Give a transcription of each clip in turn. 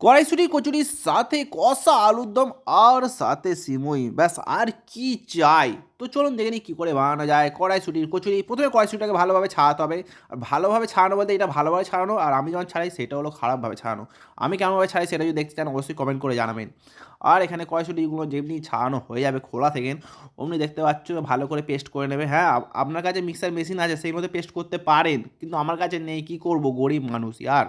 কড়াইশুটি, কচুরির সাথে কষা আলুর দম আর সাথে সিমই। ব্যাস, আর কি চাই? তো চলুন দেখে নিই কী করে বানানো যায়। কড়াইশুটির কচুরি, প্রথমে কড়াইশুটিটাকে ভালোভাবে ছাড়াতে হবে। আর ভালোভাবে ছাড়ানো বলতে এটা ভালোভাবে ছাড়ানো আর আমি যখন ছাড়াই সেটা হলো খারাপভাবে ছাড়ানো। আমি কেমনভাবে ছাড়াই সেটা যদি দেখতে চান অবশ্যই কমেন্ট করে জানাবেন। আর এখানে কড়াইশুটিগুলো যেমনি ছাড়ানো হয়ে যাবে খোলা থেকে, অমনি দেখতে পাচ্ছ ভালো করে পেস্ট করে নেবে। হ্যাঁ আপনার কাছে মিক্সার মেশিন আছে, সেই মতো পেস্ট করতে পারেন। কিন্তু আমার কাছে নেই, কী করব? গরিব মানুষ আর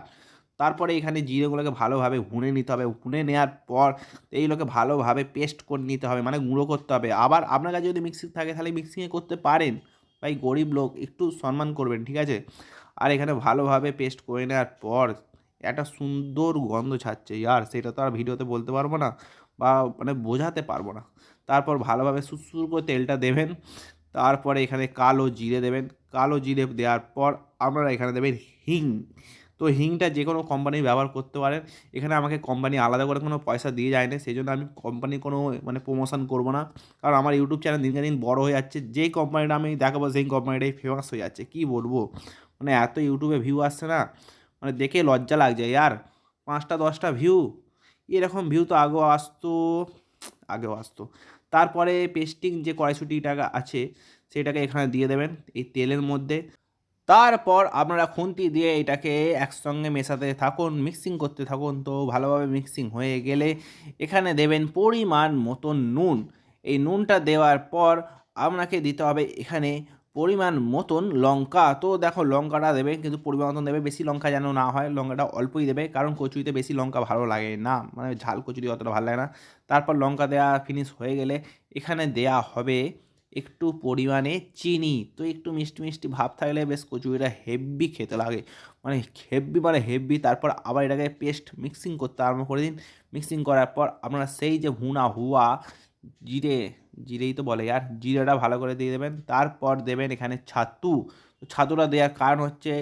তারপরে এখানে জিরেগুলোকে ভালোভাবে ভুনে নিতে হবে। ভুনে নেওয়ার পর এইগুলোকে ভালোভাবে পেস্ট করে নিতে হবে মানে গুঁড়ো করতে হবে। আবার আপনার কাছে যদি মিক্সি থাকে, তাহলে মিক্সিংয়ে করতে পারেন। ভাই, গরিব লোক, একটু সম্মান করবেন, ঠিক আছে? আর এখানে ভালোভাবে পেস্ট করে নেওয়ার পর একটা সুন্দর গন্ধ ছাড়ছে, ইয়ার। সেটা তো আর ভিডিওতে বলতে পারব না বা মানে বোঝাতে পারব না। তারপর ভালোভাবে সুসুর করে তেলটা দেবেন। তারপরে এখানে কালো জিরে দেবেন। কালো জিরে দেওয়ার পর আপনারা এখানে দেবেন হিং। তো হিংটা যে কোনো কোম্পানি ব্যবহার করতে পারেন। এখানে আমাকে কোম্পানি আলাদা করে কোনো পয়সা দিয়ে যায় না সেই জন্য আমি কোম্পানির কোনো মানে প্রমোশন করব না। কারণ আমার ইউটিউব চ্যানেল দিনকে দিন বড় হয়ে যাচ্ছে। যেই কোম্পানিটা আমি দেখাবো, সেই কোম্পানিটাই ফেমাস হয়ে যাচ্ছে। কী বলব? মানে এত ইউটিউবে ভিউ আসছে না। মানে দেখে লজ্জা লাগছে। ইয়ার পাঁচটা, দশটা ভিউ এরকম ভিউ তো আগেও আসতো আগেও আসতো। তারপরে পেস্টিং যে কড়াইশুটি টাকা আছে, সেটাকে এখানে দিয়ে দেবেন। এই তেলের মধ্যে। তারপর আপনারা খুন্তি দিয়ে এটাকে একসঙ্গে মেশাতে থাকুন মিক্সিং করতে থাকুন। তো ভালোভাবে মিক্সিং হয়ে গেলে এখানে দেবেন পরিমাণ মতন নুন। এই নুনটা দেওয়ার পর আপনাকে দিতে হবে এখানে পরিমাণ মতন লঙ্কা। তো দেখো লঙ্কাটা দেবে কিন্তু পরিমাণ মতন দেবে, বেশি লঙ্কা যেন না হয়, লঙ্কাটা অল্পই দেবে। কারণ কচুরিতে বেশি লঙ্কা ভালো লাগে না মানে ঝাল কচুরি অতটা ভালো লাগে না। তারপর লঙ্কা দেওয়া ফিনিশ হয়ে গেলে এখানে দেয়া হবে একটু পরিমাণে চিনি, তো একটু মিষ্টি মিষ্টি ভাব থাকলে বেশ কচুরিটা হেভি খেতে লাগে। মানে হেভি মানে হেভি তারপর আবার এটাকে পেস্ট মিক্সিং করতে আরম্ভ করে দিন। মিক্সিং করার পর আপনারা সেই যে হুনা হুয়া, জিরে, জিরেই তো বলে, আর জিরেটা ভালো করে দিয়ে দেবেন। তারপর দেবেন এখানে ছাতু। ছাতুটা দেওয়ার কারণ হচ্ছে,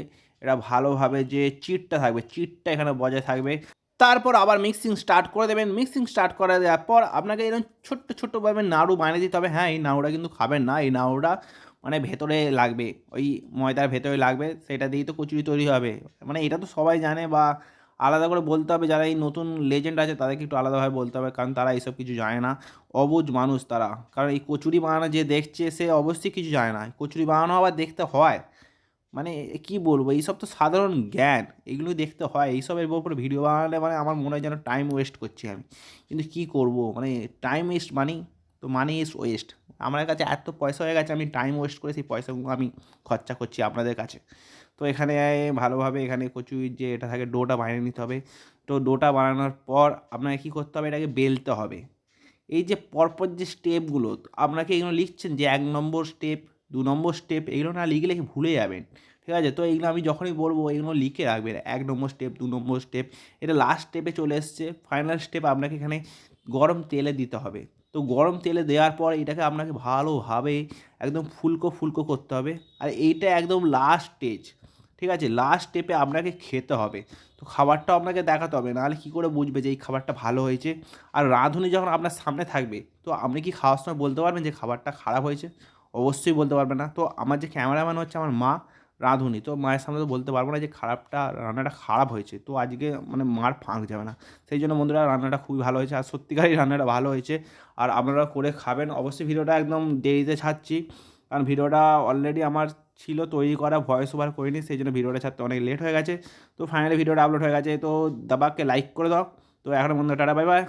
এটা ভালোভাবে যে চিটটা থাকবে, চিটটা এখানে বজায় থাকবে। তারপর আবার মিক্সিং স্টার্ট করে দেবেন। মিক্সিং স্টার্ট করে দেওয়ার পর আপনাকে এরকম ছোট্ট ছোট্টভাবে নাড়ু বানিয়ে দিতে হবে। হ্যাঁ এই নাড়ুটা কিন্তু খাবেন না, এই নাড়ুটা মানে ভেতরে লাগবে, ওই ময়দার ভেতরে লাগবে, সেটা দিয়েই তো কচুরি তৈরি হবে। মানে এটা তো সবাই জানে বা আলাদা করে বলতে হবে, যারা এই নতুন লেজেন্ড আছে তাদেরকে একটু আলাদাভাবে বলতে হবে, কারণ তারা এইসব কিছু জানে না। অবুঝ মানুষ তারা। কারণ এই কচুরি বানানো যে দেখছে সে অবশ্যই কিছু জানে না। কচুরি বানানো আবার দেখতে হয়। মানে কি বলব? এইসব তো সাধারণ জ্ঞান। এগুলো দেখতে হয়। এইসবের উপরে ভিডিও বানালে মানে আমার মনে হয় যেন টাইম ওয়েস্ট করছি আমি। কিন্তু কি করব? মানে টাইম ওয়েস্ট মানি তো মানি ইজ ওয়েস্ট আমার কাছে এত পয়সা হয়ে গেছে, আমি টাইম ওয়েস্ট করে সেই পয়সাগুলো আমি খরচা করছি আপনাদের কাছে। তো এখানে ভালোভাবে এখানে কচুর যে এটা থাকে, ডোটা বানিয়ে নিতে হবে। তো ডোটা বানানোর পর আপনাকে কী করতে হবে? এটাকে বেলতে হবে। এই যে পরপর যে স্টেপগুলো আপনাকে এগুলো লিখছেন যে এক নম্বর স্টেপ দু নম্বর স্টেপ এগুলো না লিখে লিখে ভুলে যাবেন। ঠিক আছে? তো এইগুলো আমি যখনই বলব, এগুলো লিখে রাখবেন। এক নম্বর স্টেপ দু নম্বর স্টেপ এটা লাস্ট স্টেপে চলে এসছে। ফাইনাল স্টেপ আপনাকে এখানে গরম তেলে দিতে হবে। তো গরম তেলে দেওয়ার পর এটাকে আপনাকে ভালোভাবে একদম ফুলকো ফুলকো করতে হবে। আর এইটা একদম লাস্ট স্টেজ ঠিক আছে? লাস্ট স্টেপে আপনাকে খেতে হবে। তো খাবারটাও আপনাকে দেখাতে হবে। নাহলে কী করে বুঝবে যে এই খাবারটা ভালো হয়েছে? আর রাঁধুনি যখন আপনার সামনে থাকবে, তো আপনি কি খাওয়ার সময় বলতে পারবেন যে খাবারটা খারাপ হয়েছে? অবশ্যই বলতে পারবে না। তো আমার যে ক্যামেরাম্যান হচ্ছে আমার মা রাঁধুনি। তো মায়ের সামনে তো বলতে পারব না যে খারাপটা, রান্নাটা খারাপ হয়েছে। তো আজকে মানে মার ফাঁক যাবে না। সেই জন্য বন্ধুরা রান্নাটা খুবই ভালো হয়েছে আর সত্যিকারই রান্নাটা ভালো হয়েছে। আর আপনারা করে খাবেন। অবশ্যই ভিডিওটা একদম দেরিতে ছাড়ছি। কারণ ভিডিওটা অলরেডি আমার ছিল, তৈরি করা ভয়েস ওভার করিনি। সেই জন্য ভিডিওটা ছাড়তে অনেক লেট হয়ে গেছে। তো ফাইনালি ভিডিওটা আপলোড হয়ে গেছে। তো দাবাকে লাইক করে দাও। তো এখন বন্ধু টাটা বাই বাই